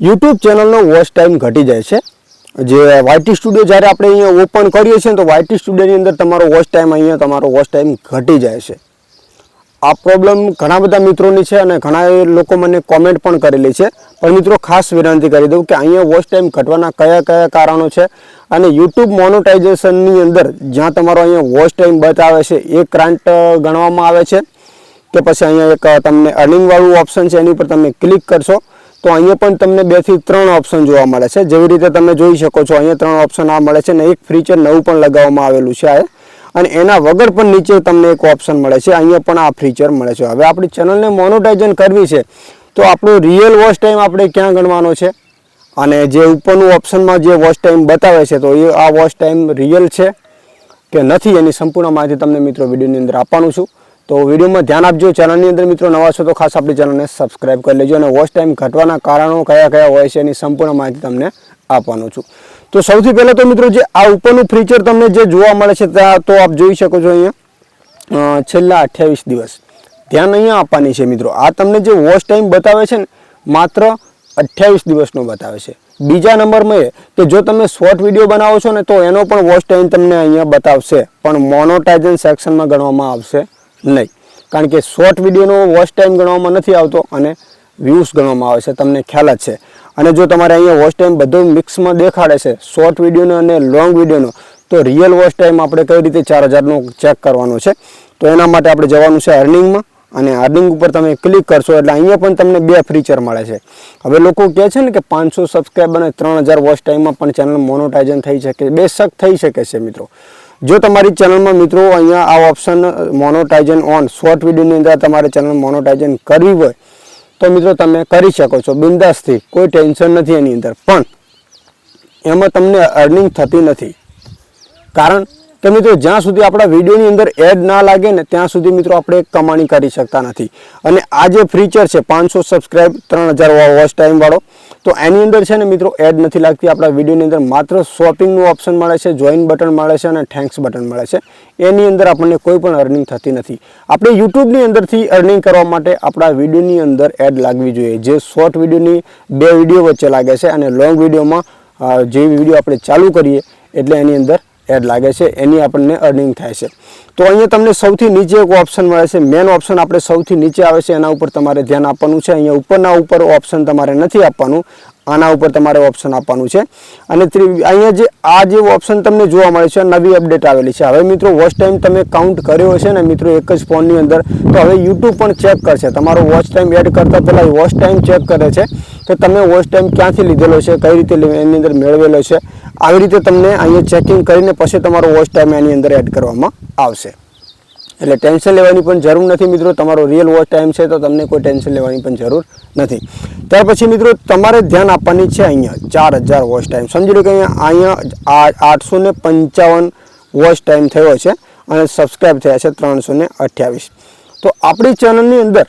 YouTube ચેનલનો watch time ઘટી જાય છે. જે વાયટી સ્ટુડિયો જ્યારે આપણે અહીંયા ઓપન કરીએ છીએ તો વાયટી સ્ટુડિયોની અંદર તમારો વોચ ટાઈમ અહીંયા તમારો વોચ ટાઈમ ઘટી જાય છે. આ પ્રોબ્લેમ ઘણા બધા મિત્રોની છે અને ઘણા લોકો મને કોમેન્ટ પણ કરેલી છે. પણ મિત્રો ખાસ વિનંતી કરી દઉં કે અહીંયા વોચ ટાઈમ ઘટવાના કયા કયા કારણો છે અને યુટ્યુબ મોનોટાઇઝેશનની અંદર જ્યાં તમારો અહીંયા વોચ ટાઈમ બતાવે છે એ ક્રાન્ટ ગણવામાં આવે છે. કે પછી અહીંયા એક તમને અર્નિંગવાળું ઓપ્શન છે એની પર તમે ક્લિક કરશો. તો અહીંયા પણ તમને બેથી ત્રણ ઓપ્શન જોવા મળે છે. જેવી રીતે તમે જોઈ શકો છો, અહીંયા ત્રણ ઓપ્શન આ મળે છે અને એક ફીચર નવું પણ લગાવવામાં આવેલું છે આ. અને એના વગર પણ નીચે તમને એક ઓપ્શન મળે છે. અહીંયા પણ આ ફીચર મળે છે. હવે આપણી ચેનલને મોનોટાઇઝન કરવી છે, તો આપણો રિયલ વોચ ટાઈમ આપણે ક્યાં ગણવાનો છે? અને જે ઉપરનું ઓપ્શનમાં જે વોચ ટાઈમ બતાવે છે, તો એ આ વોચ ટાઈમ રિયલ છે કે નથી, એની સંપૂર્ણ માહિતી તમને મિત્રો વિડીયોની અંદર આપવાનું છું. તો વિડીયોમાં ધ્યાન આપજો. ચેનલની અંદર મિત્રો નવા છો તો ખાસ આપણી ચેનલને સબસ્ક્રાઇબ કરી લેજો અને વોચ ટાઈમ ઘટવાના કારણો કયા કયા હોય છે એની સંપૂર્ણ માહિતી તમને આપવાનું છું. તો સૌથી પહેલાં તો મિત્રો જે આ ઉપરનું ફીચર તમને જે જોવા મળે છે ત્યાં તો આપ જોઈ શકો છો અહીંયા. છેલ્લા અઠ્યાવીસ દિવસ. ધ્યાન અહીંયા આપવાની છે મિત્રો. આ તમને જે વોચ ટાઈમ બતાવે છે ને, માત્ર અઠ્યાવીસ દિવસનો બતાવે છે. બીજા નંબરમાં એ કે જો તમે શોર્ટ વીડિયો બનાવો છો ને તો એનો પણ વોચ ટાઈમ તમને અહીંયા બતાવશે. પણ મોનોટાઇઝન સેક્શનમાં ગણવામાં આવશે. નહીં. કારણ કે શોર્ટ વિડીયોનો વોચ ટાઈમ ગણવામાં નથી આવતો અને વ્યૂઝ ગણવામાં આવે છે. તમને ખ્યાલ જ છે. અને જો તમારે અહીંયા વોચ ટાઈમ બધો મિક્સમાં દેખાડે છે શોર્ટ વિડીયોનો અને લોંગ વિડીયોનો તો રિયલ વોચ ટાઈમ આપણે કઈ રીતે ચાર હજારનો ચેક કરવાનો છે? તો એના માટે આપણે જવાનું છે અર્નિંગમાં અને અર્નિંગ ઉપર તમે ક્લિક કરશો એટલે અહીંયા પણ તમને બે ફીચર મળે છે. હવે લોકો કહે છે ને કે પાંચસો સબસ્ક્રાઈબ અને ત્રણ હજાર વોચ ટાઈમમાં પણ ચેનલ મોનોટાઇઝન થઈ શકે બેશક થઈ શકે છે મિત્રો. જો તમારી ચેનલમાં મિત્રો અહીંયા આ ઓપ્શન મોનોટાઇઝન ઓન શોર્ટ વિડીયોની અંદર તમારે ચેનલ મોનોટાઇઝન કરવી હોય, તો મિત્રો તમે કરી શકો છો. બિંદાસથી, કોઈ ટેન્શન નથી એની અંદર. પણ, એમાં તમને અર્નિંગ થતી નથી. કારણ કે મિત્રો, જ્યાં સુધી આપણા વિડીયોની અંદર એડ ના લાગે ને, ત્યાં સુધી મિત્રો આપણે કમાણી કરી શકતા નથી. અને આ જે ફીચર છે, પાંચસો સબસ્ક્રાઈબ ત્રણ હજાર વોચ ટાઈમ વાળો તો એની અંદર છે ને મિત્રો એડ નથી લાગતી. આપણા વિડીયોની અંદર માત્ર શોપિંગનું ઓપ્શન મળે છે જોઈન બટન મળે છે અને થેન્ક્સ બટન મળે છે. એની અંદર આપણને કોઈ પણ અર્નિંગ થતી નથી. આપણે યુટ્યુબની અંદરથી અર્નિંગ કરવા માટે આપણા વિડીયોની અંદર એડ લાગવી જોઈએ. જે શોર્ટ વિડીયોની બે વીડિયો વચ્ચે લાગે છે અને લોંગ વિડીયોમાં જે વીડિયો આપણે ચાલુ કરીએ, એટલે એની અંદર એડ લાગે છે, એની આપણને અર્નિંગ થાય છે. તો અહીંયા તમને સૌથી નીચે એક ઓપ્શન મળે છે. મેન ઓપ્શન આપણે સૌથી નીચે આવે છે, એના ઉપર તમારે ધ્યાન આપવાનું છે. અહીંયા ઉપરના ઉપર ઓપ્શન તમારે નથી આપવાનું. આના ઉપર તમારે ઓપ્શન આપવાનું છે. અને અહીંયા જે, આ જે ઓપ્શન તમને જોવા મળે છે, નવી અપડેટ આવેલી છે. હવે મિત્રો વોચ ટાઈમ તમે કાઉન્ટ કર્યો હશે ને મિત્રો, એક જ ફોનની અંદર, તો હવે યુટ્યુબ પણ ચેક કરશે. તમારો વોચ ટાઈમ એડ કરતાં પહેલાં વોચ ટાઈમ ચેક કરે છે કે તમે વોચ ટાઈમ ક્યાંથી લીધેલો છે, કઈ રીતે એની અંદર મેળવેલો છે. આવી રીતે તમને અહીંયા ચેકિંગ કરીને પછી તમારો વોચ ટાઈમ એની અંદર એડ કરવામાં આવશે. એટલે ટેન્શન લેવાની પણ જરૂર નથી મિત્રો. તમારો રિયલ વોચ ટાઈમ છે તો તમને કોઈ ટેન્શન લેવાની પણ જરૂર નથી. ત્યાર પછી મિત્રો તમારે ધ્યાન આપવાની છે અહીંયા ચાર હજાર વોચ ટાઈમ સમજી લો કે અહીંયા અહીંયા આઠસો ને પંચાવન વોચ ટાઈમ થયો છે અને સબસ્ક્રાઈબ થયા છે ત્રણસો ને અઠ્યાવીસ. તો આપણી ચેનલની અંદર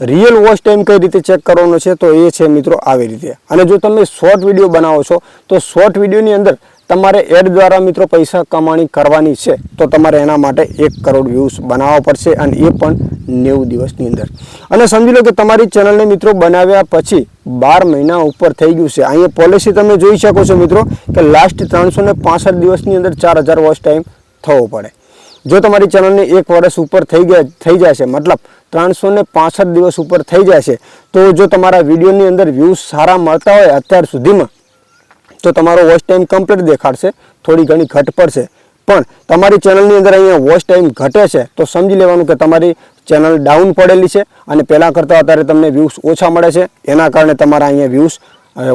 રિયલ વોચ ટાઈમ કઈ રીતે ચેક કરવાનો છે તો એ છે મિત્રો આવી રીતે. અને જો તમે શોર્ટ વીડિયો બનાવો છો તો શોર્ટ વિડીયોની અંદર તમારે એડ દ્વારા મિત્રો પૈસા કમાણી કરવાની છે, તો તમારે એના માટે એક કરોડ વ્યૂઝ બનાવવા પડશે અને એ પણ નેવું દિવસની અંદર. અને સમજી લો કે તમારી ચેનલને મિત્રો બનાવ્યા પછી બાર મહિના ઉપર થઈ ગયું છે. અહીંયા પોલિસી તમે જોઈ શકો છો મિત્રો કે લાસ્ટ ત્રણસો ને દિવસની અંદર ચાર હજાર વોચ ટાઈમ થવો પડે. જો તમારી ચેનલને એક વર્ષ ઉપર થઈ ગયા, થઈ છે મતલબ ત્રણસો ને દિવસ ઉપર થઈ જાય છે તો જો તમારા વિડીયોની અંદર વ્યૂઝ સારા મળતા હોય અત્યાર સુધીમાં તો તમારો વોચ ટાઈમ કમ્પ્લીટ દેખાડશે. થોડી ઘણી ઘટ પડશે. પણ તમારી ચેનલની અંદર અહીંયા વોચ ટાઈમ ઘટે છે, તો સમજી લેવાનું કે તમારી ચેનલ ડાઉન પડેલી છે અને પહેલાં કરતાં અત્યારે તમને વ્યૂઝ ઓછા મળે છે. એના કારણે તમારા અહીંયા વ્યૂઝ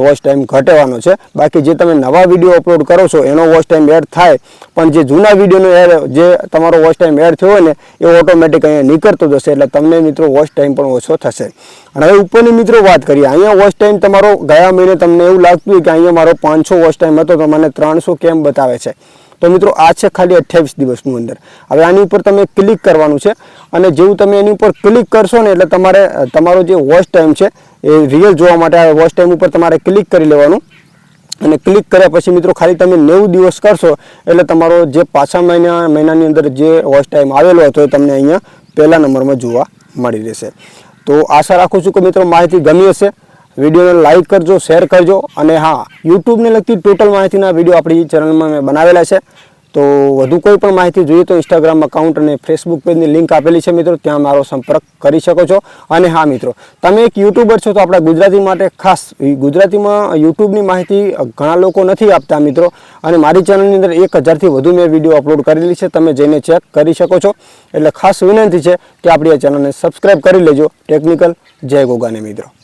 વોચ ટાઈમ ઘટવાનો છે. બાકી જે તમે નવા વીડિયો અપલોડ કરો છો, એનો વોચ ટાઈમ એડ થાય, પણ જે જૂના વિડીયોનો એડ જે તમારો વોચ ટાઈમ એડ થયો હોય ને, એ ઓટોમેટિક અહીંયા નીકળતો જશે. એટલે તમને મિત્રો વોચ ટાઈમ પણ ઓછો થશે. અને હવે ઉપરની મિત્રો વાત કરીએ. અહીંયા વોચ ટાઈમ તમારો ગયા મહિને તમને એવું લાગતું કે અહીંયા મારો પાંચસો વોચ ટાઈમ હતો, તો મને ત્રણસો કેમ બતાવે છે? તો મિત્રો આ છે ખાલી અઠ્યાવીસ દિવસનું અંદર. હવે આની ઉપર તમે ક્લિક કરવાનું છે અને જેવું તમે એની ઉપર ક્લિક કરશો ને એટલે તમારે, તમારો જે વોચ ટાઈમ છે એ રિયલ જોવા માટે આ વોચ ટાઈમ ઉપર તમારે ક્લિક કરી લેવાનું. અને ક્લિક કર્યા પછી મિત્રો ખાલી તમે નેવું દિવસ કરશો એટલે તમારો જે પાછા મહિના, મહિનાની અંદર જે વોચ ટાઈમ આવેલો હતો એ તમને અહીંયા પહેલા નંબરમાં જોવા મળી રહેશે. તો આશા રાખું છું કે મિત્રો માહિતી ગમી હશે. વિડીયોને લાઈક કરજો શેર કરજો અને હા, યુટ્યુબને લગતી ટોટલ માહિતીના વીડિયો આપણી ચેનલમાં મેં બનાવેલા છે. તો વધુ કોઈ પણ માહિતી જોઈએ તો ઇન્સ્ટાગ્રામ અકાઉન્ટ અને ફેસબુક પેજની લિંક આપેલી છે મિત્રો, ત્યાં મારો સંપર્ક કરી શકો છો. અને હા મિત્રો, તમે એક યુટ્યુબર છો તો આપણા ગુજરાતી માટે ખાસ ગુજરાતીમાં યુટ્યુબની માહિતી ઘણા લોકો નથી આપતા મિત્રો. અને મારી ચેનલની અંદર એક હજારથી વધુ મેં વીડિયો અપલોડ કરેલી છે, તમે જઈને ચેક કરી શકો છો. એટલે ખાસ વિનંતી છે કે આપણી આ ચેનલને સબસ્ક્રાઈબ કરી લેજો. ટેકનિકલ જય ગોગાને મિત્રો.